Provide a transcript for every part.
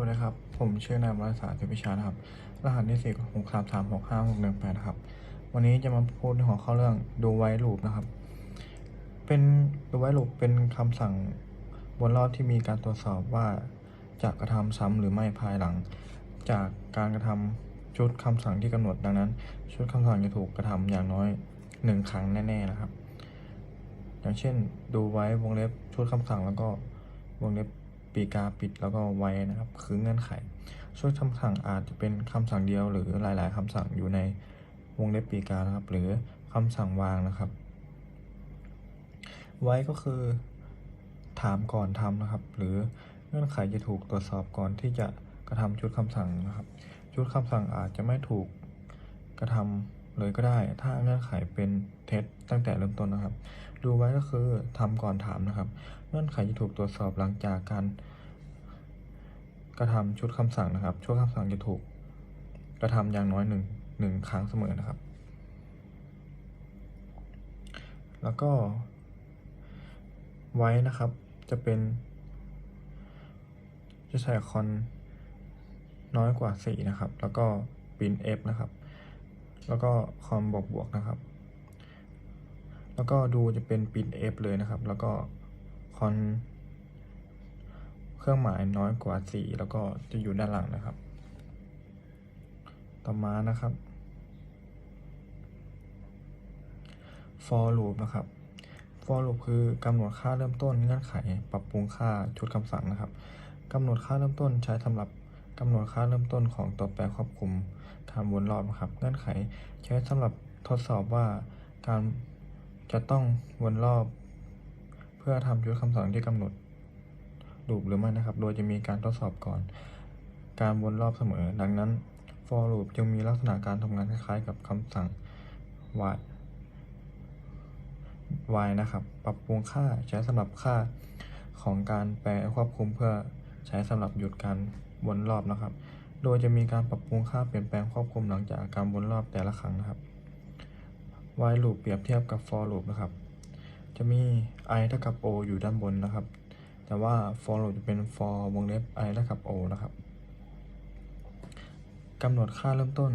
วัสดีครับ ผมชื่อนายบรษาเทพิชานะครับ รหัสที่สี่หกสามสามหกห้าหกหนึ่งแปดครับ วันนี้จะมาพูดในหัวข้อเรื่องดูไว้ลูปนะครับ เป็นดูไว้ลูปเป็นคำสั่งบนรอบที่มีการตรวจสอบว่าจะกระทำซ้ำหรือไม่ภายหลัง จากการกระทำชุดคำสั่งที่กำหนดดังนั้น ชุดคำสั่งจะถูกกระทำอย่างน้อยหนึ่งครั้งแน่ๆนะครับ อย่างเช่นดูไว้วงเล็บชุดคำสั่งแล้วก็วงเล็บ ปีกาปิดแล้วก็ไว้นะครับ คือเงื่อนไขชุดคำสั่งอาจจะเป็นคำสั่งเดียวหรือหลาย ๆคำสั่งอยู่ในวงเล็บปีกานะครับ หรือคำสั่งวางนะครับ ไว้ก็คือถามก่อนทำนะครับ หรือเงื่อนไขจะถูกตรวจสอบก่อนที่จะกระทำชุดคำสั่งนะครับ ชุดคำสั่งอาจจะไม่ถูกกระทำเลยก็ได้ ถ้าเงื่อนไขเป็นเท็จตั้งแต่เริ่มต้นนะครับ ดูไว้ก็คือทำก่อนถามนะครับ เงื่อนไขจะถูกตรวจสอบหลังจากการ กระทำชุดคำสั่งนะครับ ชุดคำสั่งจะถูกกระทำอย่างน้อยหนึ่งหนึ่งครั้งเสมอนะครับ แล้วก็ไว้นะครับจะเป็น จะใช้คอนน้อยกว่า 4 นะครับ แล้วก็ปิน F นะครับ แล้วก็คอมบวกบวกนะครับ แล้วก็ดูจะเป็นปิน F เลยนะครับ แล้วก็คอน เครื่องหมายน้อยกว่า 4 แล้วก็จะอยู่ด้านหลังนะครับ ต่อมานะครับ for loop นะครับ for loop คือกำหนดค่าเริ่มต้นเงื่อนไข ปรับปรุงค่าชุดคำสั่งนะครับกำหนดค่าเริ่มต้นใช้สำหรับกำหนดค่าเริ่มต้นของตัวแปรควบคุมการวนรอบนะครับ เงื่อนไขใช้สำหรับทดสอบว่าการจะต้องวนรอบ เพื่อทำชุดคำสั่งที่กำหนด ลูปหรือไม่นะครับ โดยจะมีการทดสอบก่อน การวนรอบเสมอ ดังนั้น for loop จึงมีลักษณะการทำงานคล้ายๆ กับคำสั่ง while while นะครับ ปรับปรุงค่าใช้สำหรับค่าของการแปลควบคุมเพื่อใช้สำหรับหยุดการวนรอบนะครับ โดยจะมีการปรับปรุงค่าเปลี่ยนแปลงควบคุมหลังจากการวนรอบแต่ละครั้งนะครับ while loop เปรียบเทียบกับ for loop นะครับ จะมี i เท่ากับ o อยู่ด้านบนนะครับ แต่ว่า for loop จะเป็น for วงเล็บ i เท่ากับ o นะครับกำหนดค่าเริ่มต้น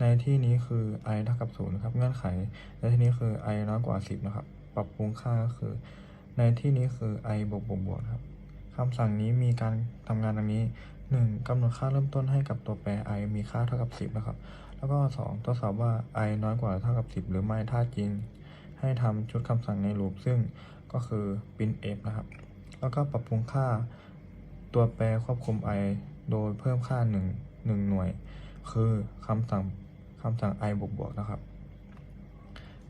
ในที่นี้คือ i เท่ากับ0นะครับ เงื่อนไข ในที่นี้คือ i น้อยกว่า 10 นะครับ ปรับปรุงค่าก็คือ ในที่นี้คือ i บวกบวกบวกครับคำสั่งนี้มีการทำงานดังนี้ 1. กำหนดค่าเริ่มต้นให้กับตัวแปร i มีค่าเท่ากับ 10 นะครับ แล้วก็ 2. ทดสอบว่า i น้อยกว่าเท่ากับ 10 หรือไม่ ถ้าจริง ให้ทำชุดคำสั่งในลูปซึ่งก็คือ print f นะครับ แล้วก็ปรับปรุงค่าตัวแปรควบคุม i โดยเพิ่มค่า 1 1 หน่วย คือคำสั่งคำสั่ง i บวกบวกนะครับ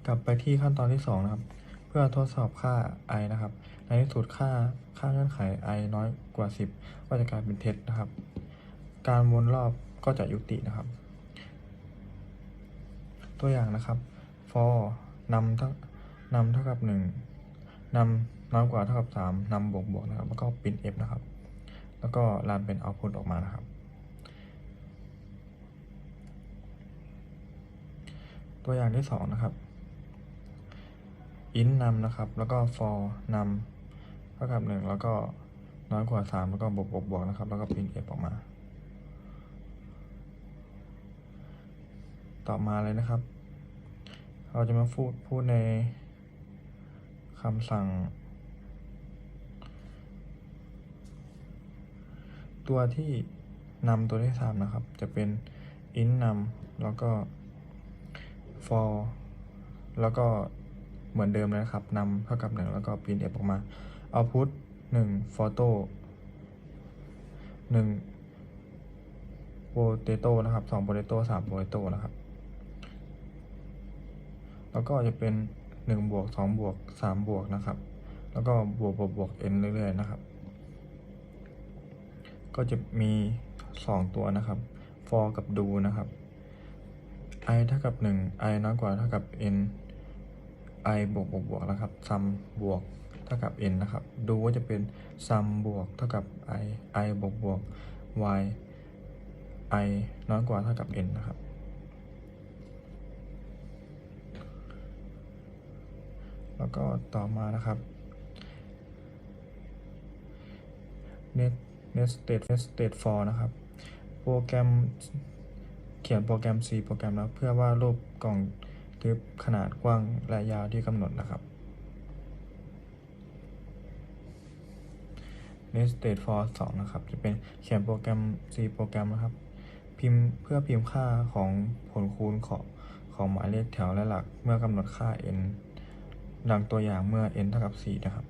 กลับไปที่ขั้นตอนที่ 2 นะครับ เพื่อทดสอบค่า i นะครับ ในที่สุดค่าค่าเงื่อนไข i น้อยกว่า 10 ก็จะกลายเป็นเท็จนะครับ การวนรอบก็จะยุตินะครับ ตัวอย่างนะครับ for นำเท่านำเท่ากับห นำน้อยกว่าเท่ากับสามนำบวกบวกนะครับ แล้วก็ปิด f นะครับ แล้วก็รันเป็น output ออกมานะครับ ตัวอย่างที่สองนะครับ int นำนะครับ แล้วก็ for นำเท่ากับหนึ่งแล้วก็น้อยกว่าสามแล้วก็บวกบวกบวกนะครับ แล้วก็ปิด f ออกมา ต่อมาเลยนะครับ เราจะมาพูดพูดใน คำสั่ง ตัวที่นำตัวที่สามนะครับ จะเป็น int นำแล้วก็ for แล้วก็เหมือนเดิมเลยนะครับนำเท่ากับหนึ่งแล้วก็ print f ออกมา output หนึ่ง photo หนึ่ง potato นะครับสอง potato สาม potato นะครับ แล้วก็จะเป็น หนึ่งบวกสองบวกสามบวกนะครับ แล้วก็บวกบวกบวก n เรื่อยๆนะครับ ก็จะมีสองตัวนะครับ for กับ do นะครับ i เท่ากับหนึ่ง i น้อยกว่าเท่ากับ n i บวกบวกบวกนะครับ sum บวกเท่ากับ n นะครับ do ก็จะเป็น sum บวกเท่ากับ i i บวกบวก y i น้อยกว่าเท่ากับ n นะครับ แล้วก็ต่อมานะครับ net nested nested for นะครับ โปรแกรมเขียนโปรแกรม C โปรแกรมแล้วเพื่อวาดรูปกล่องทึบขนาดกว้างและยาวที่กำหนดนะครับ nested for 2 นะครับ จะเป็นเขียนโปรแกรม C โปรแกรมนะครับ พิมพ์เพื่อพิมพ์ค่าของผลคูณของของหมายเลขแถวและหลักเมื่อกำหนดค่า n ดังตัวอย่างเมื่อ n เท่ากับ 4 นะครับ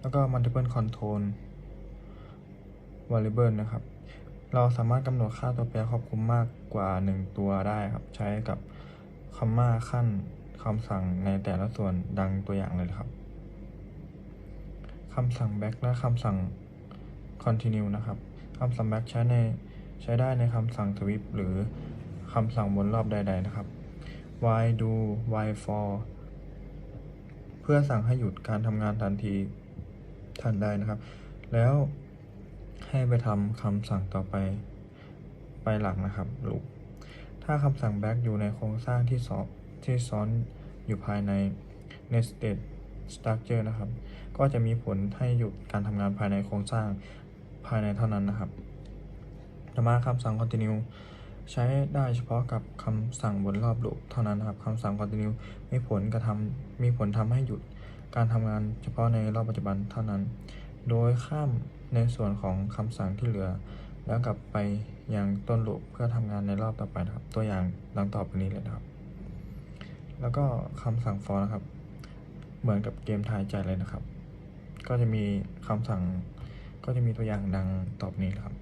แล้วก็ multiple control variable นะครับ เราสามารถกำหนดค่าตัวแปรครอบคลุมมากกว่า 1 ตัวได้ครับ ใช้กับคำม่าขั้นคำสั่งในแต่ละส่วนดังตัวอย่างเลยครับคำสั่ง back และคำสั่ง continue นะครับคำสั่ง back ใช้ในใช้ได้ในคำสั่ง sweep หรือคำสั่งวนรอบใด ๆ นะครับ Why do Why for เพื่อสั่งให้หยุดการทำงานทันทีทันใดนะครับ แล้วให้ไปทำคำสั่งต่อไปไปหลังนะครับ loop ถ้าคำสั่ง back อยู่ในโครงสร้างที่สอบที่ซ้อนอยู่ภายใน nested structure นะครับ ก็จะมีผลให้หยุดการทำงานภายในโครงสร้างภายในเท่านั้นนะครับต่อมาคำสั่ง continue ใช้ได้เฉพาะกับคำสั่งวนรอบลูปเท่านั้นนะครับคำสั่ง continue มีผลกระทำมีผลทำให้หยุดการทำงานเฉพาะในรอบปัจจุบันเท่านั้น โดยข้ามในส่วนของคำสั่งที่เหลือ แล้วกลับไปยังต้นลูปเพื่อทำงานในรอบต่อไปนะครับ ตัวอย่างดังต่อไปนี้เลยนะครับ แล้วก็คำสั่ง for นะครับ เหมือนกับเกมทายใจเลยนะครับ ก็จะมีคำสั่งก็จะมีตัวอย่างดังต่อไปนี้ครับ